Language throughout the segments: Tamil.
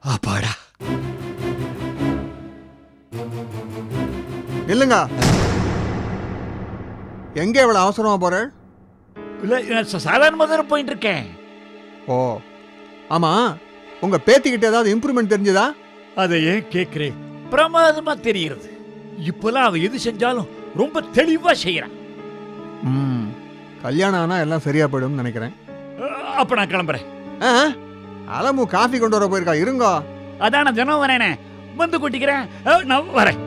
அப்பாடா இல்லைங்க எங்க இவ்வளவு அவசரமா போற? இல்ல நான் சா- சாதாரணமா தானே போயிட்டு இருக்கேன். ஓ ஆமா. உங்க பேத்திக்கிட்ட ஏதாவது இம்ப்ரூவ்மெண்ட் தெரிஞ்சதா? அதை ஏன் கேட்கிறேன்? பிரமாதமா தெரிகிறது. இப்பெல்லாம் அவ எது செஞ்சாலும் ரொம்ப தெளிவா செய்யறான். ம் கல்யாணம் ஆனா எல்லாம் சரியா போயிடும்னு நினைக்கிறேன். அப்ப நான் கிளம்புறேன். ஆ, அலமு காஃபி கொண்டு வர போயிருக்கா? இருங்கோ. அதான் நான் தினம் வரேனே. வந்து கொட்டிக்கிறேன். நான் வரேன்.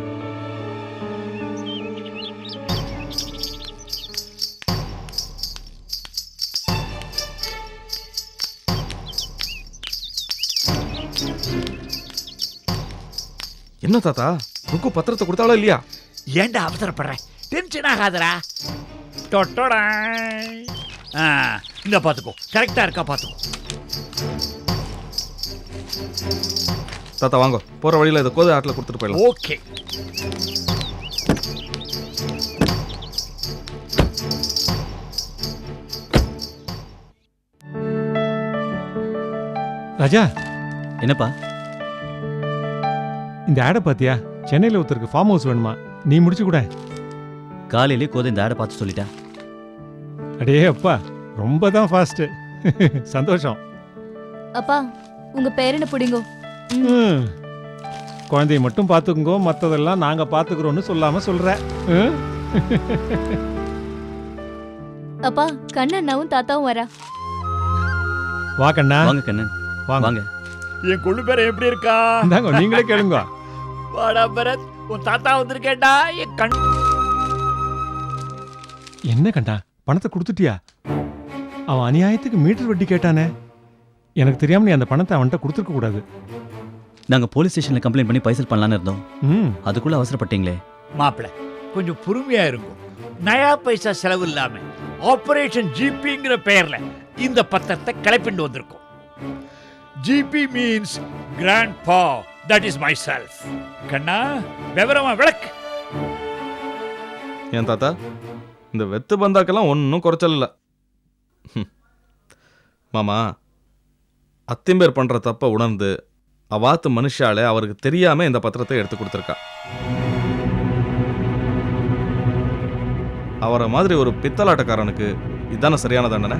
என்ன தாத்தா? ருக்கு பத்திரத்தை கொடுத்தாலும் இல்லையா? ஏன்டா அவசரப்படுறேன் டென்ஷன் ஆகாதடா. தொட்டோடா ஆ இந்த பாத்துக்கோ. கரெக்டா இருக்கா பாத்துக்கோ. தாத்தா வாங்க. போற வழியில இதை கோதை ஆட்டில் கொடுத்துட்டு போயிடலாம். ஓகே. ராஜா என்னப்பா? இந்த ஆடை பாத்தியா? சென்னையில் ஒருத்தருக்கு ஃபார்ம் ஹவுஸ் வேணுமா? நீ முடிச்சு கூட. காலையிலே கோதை இந்த ஆடை பார்த்து சொல்லிட்டா. அடே அப்பா ரொம்ப தான் ஃபாஸ்ட்டு சந்தோஷம். அப்பா உங்க பேர் என்ன பிடிங்கோ. குழந்தைய மட்டும் பார்த்துக்குங்கோ மற்றதெல்லாம் நாங்கள் பார்த்துக்குறோன்னு சொல்லாமல் சொல்கிற அப்பா கண்ணண்ணாவும் தாத்தாவும் வரா. வா கண்ணா. வாங்க கண்ணன் வாங்க. வாங்க. என் கொள்ளு பேரை எப்படி இருக்கா? இந்தாங்க நீங்களே கேளுங்க. வாடா பரத் உன் தாத்தா வந்திருக்கேன்டா என் கண் என்ன கண்ணா பணத்தை கொடுத்துட்டியா? அவன் அநியாயத்துக்கு மீட்டர் வட்டி கேட்டானே. எனக்கு தெரியாம நீ அந்த பணத்தை அவன்கிட்ட கொடுத்துருக்க கூடாது. நாங்க போலீஸ் ஸ்டேஷன்ல கம்ப்ளைண்ட் பண்ணி பைசல் பண்ணலாம்னு இருந்தோம். ம். அதுக்குள்ள அவசரப்பட்டீங்களே. மாப்பிள கொஞ்சம் பொறுமையா இருக்கும் நயா பைசா செலவு இல்லாம ஆபரேஷன் ஜிபிங்கிற பெயர்ல இந்த பத்திரத்தை கிளப்பிண்டு வந்திருக்கோம். G P means grandpa that is myself கண்ணா விவரமா விளக்கு. ஏன் தாத்தா? இந்த வெத்து பந்தாக்கெல்லாம் ஒன்றும் குறைச்சல் இல்லை. மாமா அத்திம்பேர் பண்ற தப்ப உணர்ந்து அவாத்து மனுஷாலே அவருக்கு தெரியாம இந்த பத்திரத்தை எடுத்து கொடுத்துருக்கா. அவரை மாதிரி ஒரு பித்தலாட்டக்காரனுக்கு இதுதானே சரியான தண்டனை?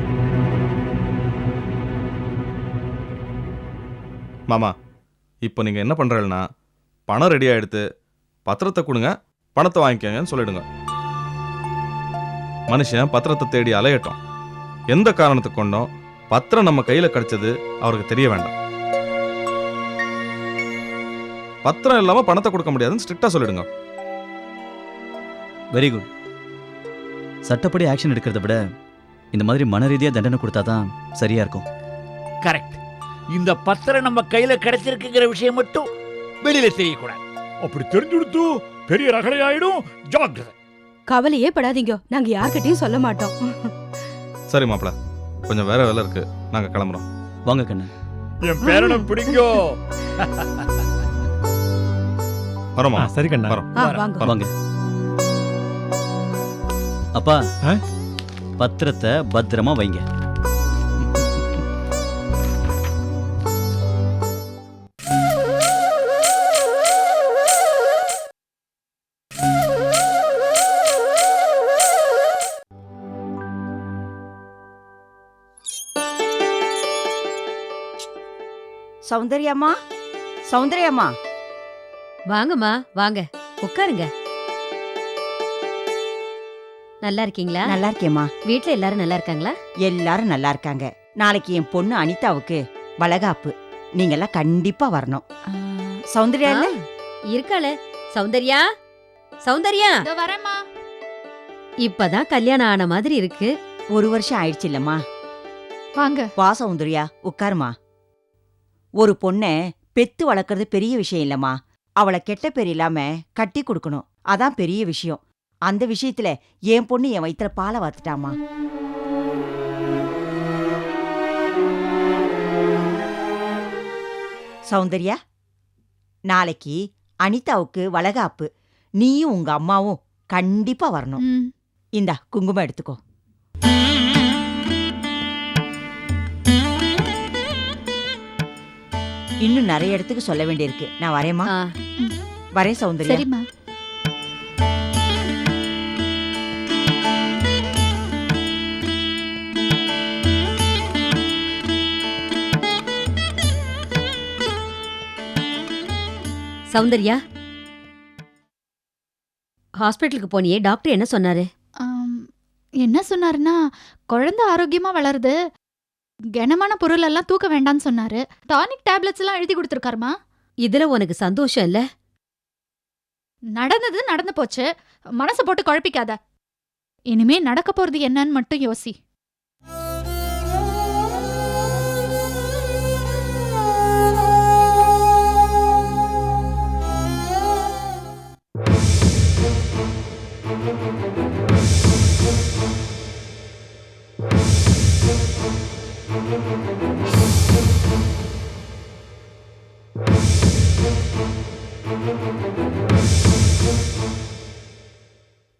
மாமா இப்போ நீங்க என்ன பண்றீங்கன்னா பணம் ரெடி எடுத்து பத்திரத்தை கொடுங்க பணத்தை வாங்கிக்கங்கன்னு சொல்லிடுங்க. மனுஷன் பத்திரத்தை தேடி அலையட்டும். எந்த காரணத்தை கொண்டும் பத்திரம் நம்ம கையில் கிடைச்சது அவருக்கு தெரிய வேண்டாம். பத்திரம் இல்லாம பணத்தை கொடுக்க முடியாதுன்னு ஸ்ட்ரிக்டா சொல்லிடுங்க. வெரி குட் சட்டப்படி ஆக்ஷன் எடுக்கிறத விட இந்த மாதிரி மன ரீதியா தண்டனை கொடுத்தா தான் சரியா இருக்கும். கரெக்ட் இந்த பத்திரம் நம்ம கையில கிடைச்சிருக்குங்கிற விஷயம் மட்டும் வெளியில தெரியக்கூடாது. அப்படி தெரிஞ்சு கொடுத்து பெரிய ரகலை ஆயிடும் ஜாக்கிரதை. கவலையே படாதீங்க. நாங்க யார்கிட்டயும் சொல்ல மாட்டோம். சரி மாப்பிள கொஞ்சம் வேற வேலை இருக்கு. நாங்க கிளம்புறோம். வாங்க கண்ணன் என் பேரனை பிடிக்கும் வரோமா சரி கண்ணா. வரோம். ஆ, வரேன். வாங்க வாங்க. அப்பா? பத்திரத்தை பத்திரமா வைங்க. சௌந்தர்யாம்மா? சௌந்தர்யாம்மா? வாங்கம்மா வாங்க. உட்காருங்க. நல்லா இருக்கீங்களா? நல்லா இருக்கேம்மா. வீட்ல எல்லாரும் நல்லா இருக்காங்களா? எல்லாரும் நல்லா இருக்காங்க. நாளைக்கு என் பொண்ணு அனிதாவுக்கு வளகாப்பு. நீங்க எல்லாம் கண்டிப்பா வரணும். சௌந்தர்யா இல்ல? இருக்காளே. சௌந்தர்யா? சௌந்தர்யா? வரேம்மா. இப்பதான் கல்யாணம் ஆன மாதிரி இருக்கு. ஒரு வருஷம் ஆயிடுச்சு இல்லம்மா. வாங்க. வா சௌந்தர்யா. உட்காருமா ஒரு பொண்ணை பெத்து வளர்க்கறது பெரிய விஷயம் இல்லம்மா. அவளை கெட்ட பேர் இல்லாம கட்டி கொடுக்கணும். அதான் பெரிய விஷயம். அந்த விஷயத்துல என் பொண்ணு என் வயித்துல பாலை வாத்துட்டாமா சௌந்தர்யா நாளைக்கு அனிதாவுக்கு வளகாப்பு. நீயும் உங்க அம்மாவும் கண்டிப்பா வரணும். இந்தா குங்குமம் எடுத்துக்கோ. இன்னும் நிறைய இடத்துக்கு சொல்ல வேண்டியிருக்கு. நான் வரேம்மா. ஆ, வரேன் சௌந்தர்யா. சரிம்மா. சௌந்தர்யா. ஹாஸ்பிட்டலுக்கு போனியே டாக்டர் என்ன சொன்னாரு? ஆம், என்ன சொன்னாருன்னா குழந்தை ஆரோக்கியமா வளருது. கனமான பொருள் எல்லாம் தூக்க வேண்டாம்னு சொன்னாரு. டானிக் டேப்லெட்ஸ் எல்லாம் எழுதி கொடுத்துருக்காருமா? இதுல உனக்கு சந்தோஷம் இல்ல? நடந்தது நடந்து போச்சு. மனசை போட்டு குழப்பிக்காத. இனிமே நடக்க போறது என்னன்னு மட்டும் யோசி.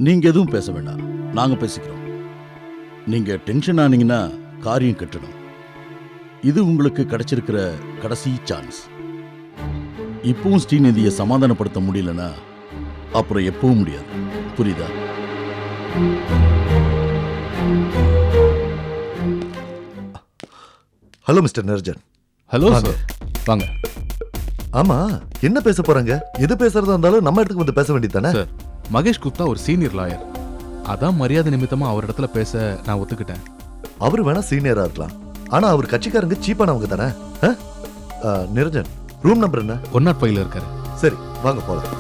நீங்க எதுவும் பேச வேண்டாம். நாங்க பேசிக்கிறோம். நீங்க டென்ஷன் ஆனீங்கன்னா காரியம் கட்டணும். இது உங்களுக்கு கிடைச்சிருக்கிற கடைசி சான்ஸ் இப்பவும் ஸ்ரீநிதியை சமாதானப்படுத்த முடியலன்னா அப்புறம் எப்பவும் முடியாது. புரியுதா? ஹலோ மிஸ்டர் நிரஞ்சன் ஹலோ வாங்க. சார் வாங்க. ஆமா என்ன பேச போறாங்க? எது பேசுறதா இருந்தாலும் நம்ம இடத்துக்கு வந்து பேச வேண்டியது தானே? சார் மகேஷ் குப்தா ஒரு சீனியர் லாயர். அதான் மரியாதை நிமித்தமா அவர் இடத்துல பேச நான் ஒத்துக்கிட்டேன். அவர் வேணா சீனியரா இருக்கலாம். ஆனா அவர் கட்சிக்காரங்க சீப்பானவங்க தானே? நிரஞ்சன் ரூம் நம்பர் என்ன? ஒன் நாட் ஃபைவ்ல இருக்காரு. சரி வாங்க போலாம்.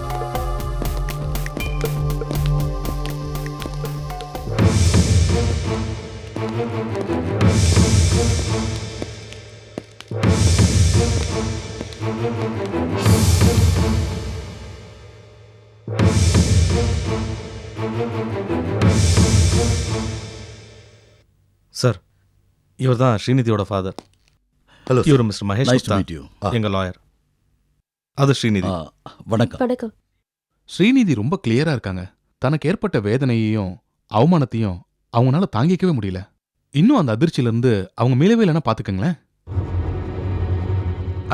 சார் இவர் தான் ஸ்ரீநிதியோட ஃபாதர் ஹலோ இவர் mister Mahesh nice to Gupta meet you எங்க லாயர் அது ஸ்ரீநிதி. வணக்கம். வணக்கம். ஸ்ரீநிதி ரொம்ப கிளியரா இருக்காங்க. தனக்கு ஏற்பட்ட வேதனையையும் அவமானத்தையும் அவங்களால தாங்கிக்கவே முடியல. இன்னும் அந்த அதிர்ச்சியில இருந்து அவங்க மீளவே இல்லைன்னா பாத்துக்கங்களேன்.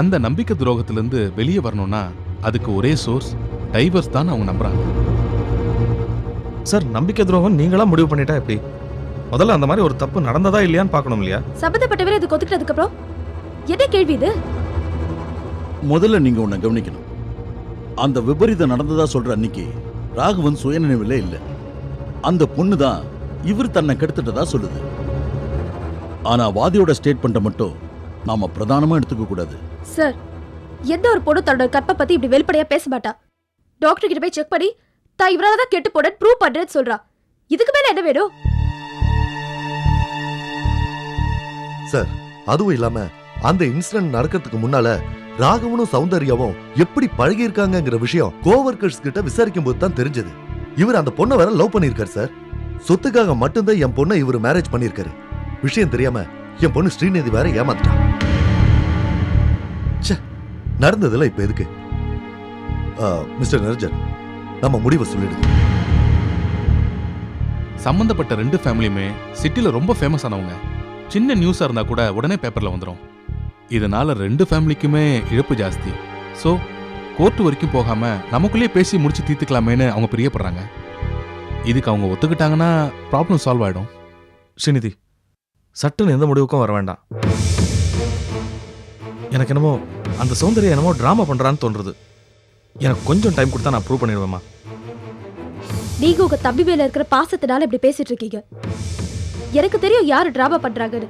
அந்த நம்பிக்கை துரோகத்திலிருந்து வெளியே வரணும்னா அதுக்கு ஒரே சோர்ஸ் டைவர்ஸ் தான் அவங்க நம்புறாங்க. சார் நம்பிக்கை துரோகம் நீங்களா முடிவு பண்ணிட்டா எப்படி? முதல்ல அந்த மாதிரி ஒரு தப்பு நடந்ததா இல்லையான்னு பார்க்கணும் இல்லையா? சம்பந்தப்பட்டவர் இது கொத்துக்கிட்டதுக்கு அப்புறம்? என்ன கேள்வி இது? முதல்ல நீங்க உன்னை கவனிக்கணும். அந்த விபரீதம் நடந்ததா சொல்ற அன்னைக்கு ராகவன் சுயநினைவிலே இல்ல. அந்த பொண்ணு தான் இவர் தன்னை கெடுத்துட்டதா சொல்லுது. ஆனா வாதியோட ஸ்டேட்மெண்ட்டை மட்டும் நாம பிரதானமா எடுத்துக்க கூடாது. சார் எந்த ஒரு பொண்ணு தன்னோட கற்பை பத்தி இப்படி வெளிப்படையா பேச மாட்டா? டாக்டர் கிட்ட போய் செக் பண்ணி தான் இவரால தான் கெட்டு போட ப்ரூவ் பண்றேன்னு சொல்றா. இதுக்கு மேல என்ன வேணும்? சார் அதுவும் இல்லாம அந்த இன்சிடென்ட் நடக்கிறதுக்கு முன்னால ராகவனும் சௌந்தர்யாவும் எப்படி பழகி இருக்காங்கங்கிற விஷயம் கோவர்கர்ஸ் கிட்ட விசாரிக்கும் போது தான் தெரிஞ்சது. இவர் அந்த பொண்ணை வேற லவ் பண்ணிருக்காரு சார் சொத்துக்காக மட்டும்தான் என் பொண்ணை இவர் மேரேஜ் பண்ணிருக்காரு விஷயம் தெரியாம என் பொண்ணு ஸ்ரீநிதி வேற ஏமாத்துட்டான் நடந்ததுல இப்ப எதுக்கு? மிஸ்டர் நிரஞ்சன் நம்ம முடிவை சொல்லிடுங்க. சம்பந்தப்பட்ட ரெண்டு ஃபேமிலியுமே சிட்டில ரொம்ப ஃபேமஸ் ஆனவங்க. சின்ன நியூஸா இருந்தா கூட உடனே பேப்பர்ல வந்துடும் இதனால ரெண்டு ஃபேமிலிக்குமே இழப்பு ஜாஸ்தி. ஸோ கோர்ட் வரைக்கும் போகாம நமக்குள்ளேயே பேசி முடிச்சு தீர்த்துக்கலாமேன்னு அவங்க பிரியப்படுறாங்க. இதுக்கு அவங்க ஒத்துக்கிட்டாங்கன்னா ப்ராப்ளம் சால்வ் ஆயிடும். ஸ்ரீநிதி சட்டுன்னு எந்த முடிவுக்கும் வர வேண்டாம். எனக்கு என்னமோ அந்த சௌந்தர்யா என்னமோ ட்ராமா பண்றான்னு தோன்றுது. எனக்கு கொஞ்சம் டைம் கொடுத்தா நான் ப்ரூவ் பண்ணிடுவேம்மா. நீங்க உங்க தம்பி மேல இருக்கிற பாசத்தினால இப்படி பேசிட்டு இருக்கீங்க. எனக்கு தெரியும் யாரு டிராமா பண்றாங்கன்னு.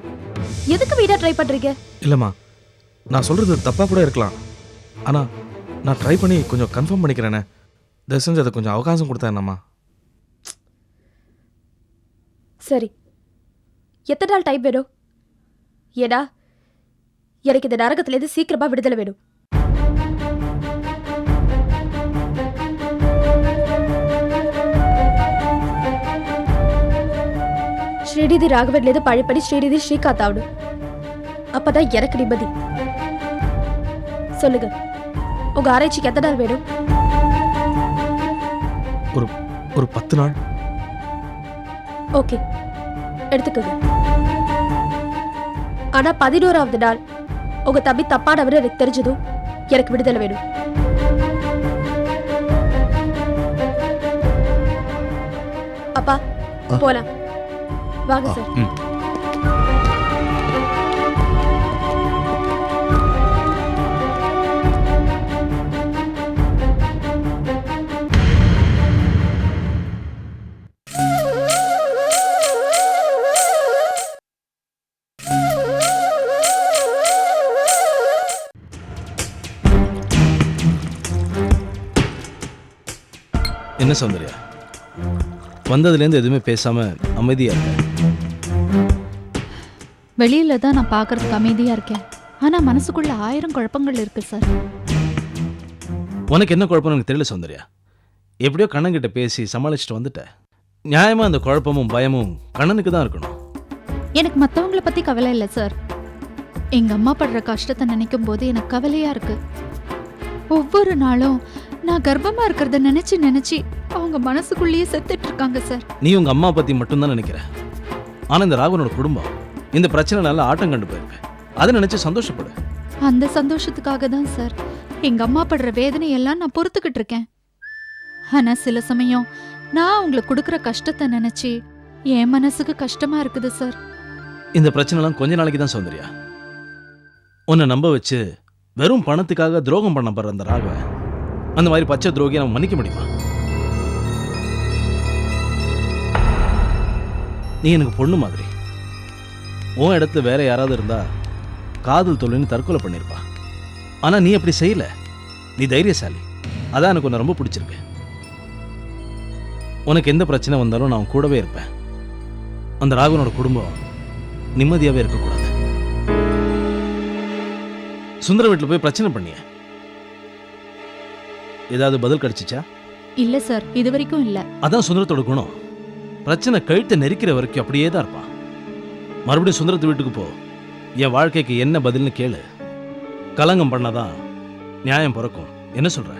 எதுக்கு வீடா ட்ரை பண்றீங்க? இல்லைம்மா நான் சொல்றது தப்பா கூட இருக்கலாம். ஆனா நான் ட்ரை பண்ணி கொஞ்சம் கன்ஃபார்ம் பண்ணிக்கிறேனே. தயவு செஞ்சு அதை கொஞ்சம் அவகாசம் கொடுத்தா என்னம்மா? சரி. எத்தனை நாள் டைம் வேணும்? ஏடா எனக்கு இந்த நரகத்திலேருந்து சீக்கிரமா விடுதலை வேணும். ஸ்ரீநிதி ராகவன்லேருந்து பழையபடி ஸ்ரீநிதி ஸ்ரீகாந்த் ஆகணும் அப்பதான் எனக்கு நிம்மதி. சொல்லுங்க உங்க ஆராய்ச்சிக்கு எத்தனை நாள் வேணும்? ஒரு பத்து நாள். ஓகே எடுத்துக்கோங்க. ஆனா பதினோராவது நாள் உங்க தம்பி தப்பானவர் எனக்கு தெரிஞ்சதும் எனக்கு விடுதலை வேணும். அப்பா. போலாம். வாங்க. சார். என்ன சௌந்தர்யா வந்ததுலேருந்து எதுவுமே பேசாம அமைதியா இருக்க வெளியில தான் நான் பார்க்கறதுக்கு அமைதியா இருக்கேன். ஆனா மனசுக்குள்ள ஆயிரம் குழப்பங்கள் இருக்கு சார். உனக்கு என்ன குழப்பம்னு எனக்கு தெரியல சௌந்தர்யா? எப்படியோ கண்ணன்கிட்ட பேசி சமாளிச்சுட்டு வந்துட்ட. நியாயமா அந்த குழப்பமும் பயமும் கண்ணனுக்கு தான் இருக்கணும். எனக்கு மத்தவங்கள பத்தி கவலை இல்லை சார். எங்க அம்மா படுற கஷ்டத்தை நினைக்கும் போது எனக்கு கவலையா இருக்கு. ஒவ்வொரு நாளும் நான் கர்ப்பமா இருக்கிறத நினைச்சு நினைச்சு அவங்க மனசுக்குள்ளேயே செத்துட்டு இருக்காங்க சார். நீ உங்க அம்மா பத்தி மட்டும்தான் நினைக்கிற. ஆனா இந்த ராகவனோட குடும்பம் இந்த பிரச்சனைனால ஆட்டம் கண்டு போயிருக்கு. அதை நினைச்சு சந்தோஷப்படு. அந்த சந்தோஷத்துக்காக தான் சார். எங்க அம்மா படுற வேதனையெல்லாம் நான் பொறுத்துக்கிட்டு இருக்கேன். ஆனா சில சமயம் நான் அவங்களுக்கு கொடுக்குற கஷ்டத்தை நினைச்சு என் மனசுக்கு கஷ்டமா இருக்குது சார். இந்த பிரச்சனைலாம் கொஞ்ச நாளைக்கு தான் சௌந்தர்யா. உன்னை நம்ப வச்சு வெறும் பணத்துக்காக துரோகம் பண்ண போற அந்த ராகவ அந்த மாதிரி பச்சை துரோகியை நம்ம மன்னிக்க முடியுமா? நீ எனக்கு பொண்ணு மாதிரி. உன் இடத்துல வேற யாராவது இருந்தா காதல் தொழில்னு தற்கொலை பண்ணியிருப்பா ஆனா நீ அப்படி செய்யல. நீ தைரியசாலி. அதான் எனக்கு உன்னை ரொம்ப பிடிச்சிருக்கு. உனக்கு எந்த பிரச்சனை வந்தாலும் நான் கூடவே இருப்பேன். அந்த ராகவனோட குடும்பம் நிம்மதியாவே இருக்கக்கூடாது. சுந்தர வீட்டில் போய் பிரச்சனை பண்ணிய? ஏதாவது பதில் கிடைச்சிச்சா? இல்ல சார் இது வரைக்கும் இல்ல. அதான் சுந்தரத்தோட குணம். பிரச்சனை கழுத்தை நெரிக்கிற வரைக்கும் அப்படியே தான் இருப்பான் மறுபடியும் சுந்தரத்து வீட்டுக்கு போ. என் வாழ்க்கைக்கு என்ன பதில்னு கேளு. கலங்கம் பண்ணாதான் நியாயம் பிறக்கும். என்ன சொல்ற?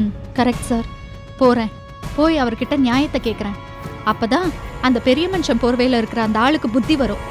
ம் கரெக்ட் சார் போறேன். போய் அவர்கிட்ட நியாயத்தை கேட்குறேன் அப்பதான் அந்த பெரிய மனுஷன் போர்வையில இருக்கிற அந்த ஆளுக்கு புத்தி வரும்.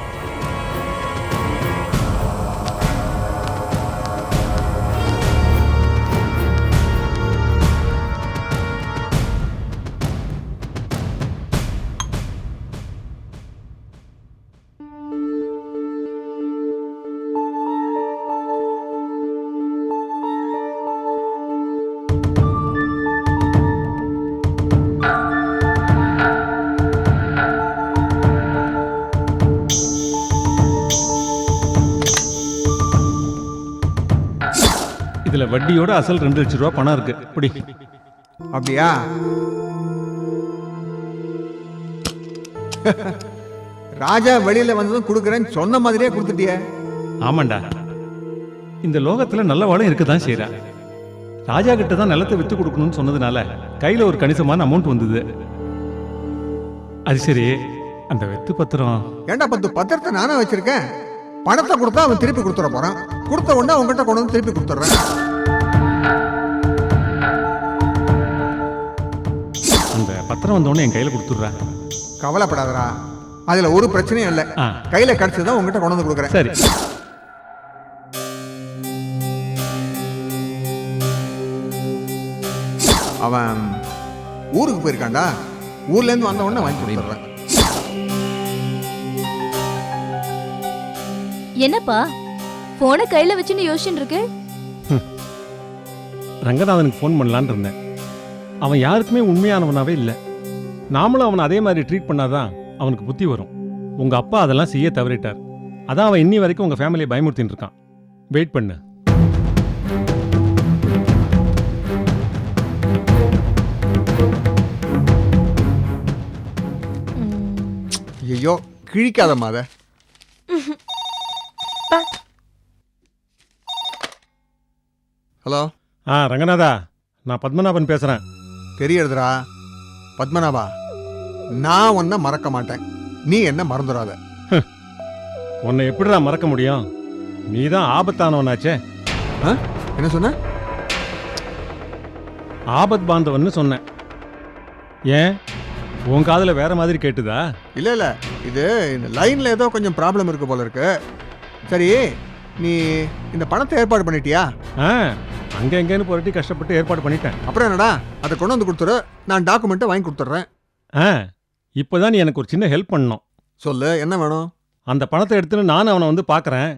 வட்டியோட அசல் ரெண்டு லட்ச ரூபா பணம் இருக்கு. இப்படி அப்படியா? ராஜா வெளியில வந்ததும் கொடுக்குறேன்னு சொன்ன மாதிரியே கொடுத்துட்டியே. ஆமாண்டா. இந்த லோகத்துல நல்ல வாழும் இருக்க தான் செய்யறா ராஜா கிட்ட தான் நிலத்தை வித்து கொடுக்கணும்னு சொன்னதுனால கையில ஒரு கணிசமான அமௌண்ட் வந்தது. அது சரி அந்த வெத்து பத்திரம். ஏன்டா பத்து பத்திரத்தை நானே வச்சிருக்கேன்? பணத்தை கொடுத்தா அவன் திருப்பி கொடுத்துட போறான். கொடுத்த உடனே அவங்ககிட்ட கொண்டு வந்து திருப்பி கொடுத்துட்றேன். பத்திரம் வந்த உடனே என் கையில கொடுத்துட்றேன் கவலைப்படாதடா. அதுல ஒரு பிரச்சனையும் இல்லை. ஆ. கையில கிடைச்சதான் உங்ககிட்ட கொண்டு வந்து கொடுக்குறேன். சரி. அவன் ஊருக்கு போயிருக்கான்டா. ஊர்ல இருந்து வந்த உடனே வாங்கி கொடுத்துட்றேன். என்னப்பா? போனை கையில வச்சுன்னு யோசிச்சுட்டு இருக்கு? ரங்கநாதனுக்கு ஃபோன் பண்ணலான்னு இருந்தேன். அவன் யாருக்குமே உண்மையானவனாவே இல்லை. நாமளும் அவனை அதே மாதிரி ட்ரீட் பண்ணாதான் அவனுக்கு புத்தி வரும். உங்க அப்பா அதெல்லாம் செய்ய தவறிட்டார். அதான் அவன் இன்னி வரைக்கும் உங்க ஃபேமிலியை பயமுறுத்தின்னு இருக்கான். வெயிட் பண்ணு. ஐயோ கிழிக்காத மாத ஹலோ. ஆ ரங்கநாதா நான் பத்மநாபன் பேசுறேன். தெரியறதுடா. பத்மநாபா நான் உன்னை மறக்க மாட்டேன். நீ என்ன மறந்துடாத. உன்னை எப்படிடா மறக்க முடியும்? நீ தான் ஆபத்தானவனாச்சே என்ன சொன்ன? ஆபத் பாந்தவன்னு சொன்னேன். ஏன்? உன் காதுல வேற மாதிரி கேட்டுதா? இல்ல இல்ல. இது இந்த லைன்ல ஏதோ கொஞ்சம் ப்ராப்ளம் இருக்கு போல இருக்கு. சரி நீ இந்த பணத்தை ஏற்பாடு பண்ணிட்டியா? ஆ. அங்கே எங்கேன்னு புரட்டி கஷ்டப்பட்டு ஏற்பாடு பண்ணிட்டேன். அப்புறம் என்னடா? அதை கொண்டு வந்து கொடுத்துரு. நான் டாக்குமெண்ட்டை வாங்கி கொடுத்துட்றேன். ஆ இப்போதான் நீ எனக்கு ஒரு சின்ன ஹெல்ப் பண்ணணும். சொல்லு என்ன வேணும்? அந்த பணத்தை எடுத்துன்னு நானும் அவனை வந்து பார்க்குறேன்.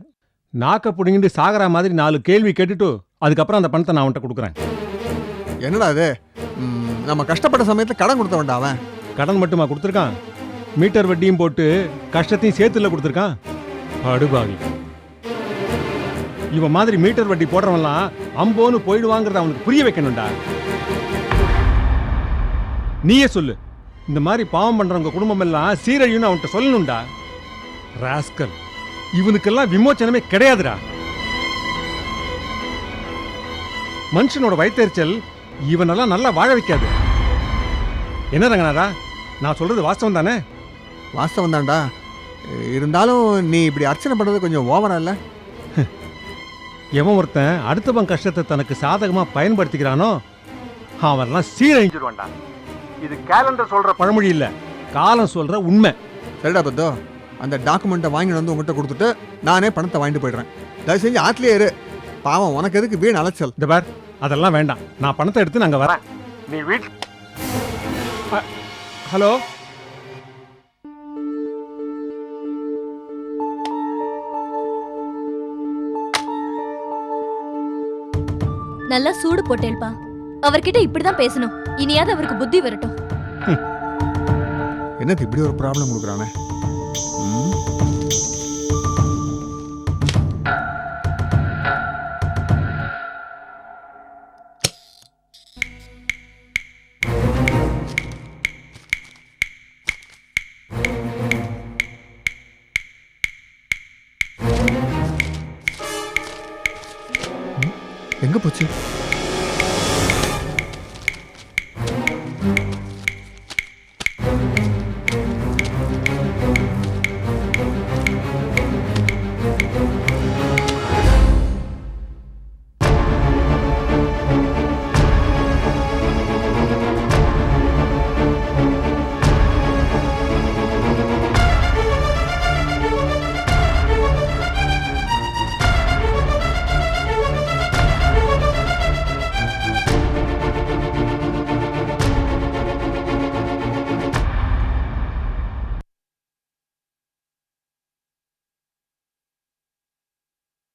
நாக்க பிடிங்கிட்டு சாகரா மாதிரி நாலு கேள்வி கேட்டுட்டு அதுக்கப்புறம் அந்த பணத்தை நான் அவன்கிட்ட கொடுக்குறேன். என்னடா இது? ம், நம்ம கஷ்டப்பட்ட சமயத்தில் கடன் கொடுத்த வேண்டாம் அவன். கடன் மட்டுமா கொடுத்துருக்கான்? மீட்டர் வட்டியும் போட்டு கஷ்டத்தையும் சேர்த்துல கொடுத்துருக்கான்? அடுபாவி இவன் மாதிரி மீட்டர் வட்டி போடுறவன்லாம் அம்போன்னு போயிடுவாங்கிறத அவனுக்கு புரிய வைக்கணும்டா. நீயே சொல்லு. இந்த மாதிரி பாவம் பண்றவங்க குடும்பம் எல்லாம் சீரழியும்னு அவன்கிட்ட சொல்லணும்டா. ராஸ்கல் இவனுக்கெல்லாம் விமோச்சனமே கிடையாதுடா. மனுஷனோட வயிற்றுச்சல் இவனெல்லாம் நல்லா வாழ வைக்காது. என்ன ரங்கநாதா நான் சொல்றது வாஸ்தவம் தானே? வாஸ்தவம் தான்டா. இருந்தாலும் நீ இப்படி அர்ச்சனை பண்ணுறது கொஞ்சம் ஓவரா இல்லை? எவன் ஒருத்தன் அடுத்தவன் கஷ்டத்தை தனக்கு சாதகமா பயன்படுத்திக்கிறானோ அவன்லாம் சீரழிஞ்சிருவான்டா இது கேலண்டர் சொல்ற பழமொழி இல்ல காலம் சொல்ற உண்மை. சரிடா பத்தோ அந்த டாக்குமெண்ட்டை வாங்கிட்டு வந்து உங்ககிட்ட கொடுத்துட்டு நானே பணத்தை வாங்கிட்டு போயிடுறேன். தயவு செஞ்சு ஆட்லயே இரு. பாவம் உனக்கு எதுக்கு வீண் அலைச்சல்? இந்த பார் அதெல்லாம் வேண்டாம். நான் பணத்தை எடுத்து நாங்க வரேன். நீ வீட் ஹலோ? நல்லா சூடு போட்டேல்பா அவர்கிட்ட இப்படிதான் பேசணும். இனியாவது அவருக்கு புத்தி வரட்டும். என்னது இப்படி ஒரு ப்ராப்ளம் கொடுக்குறானே?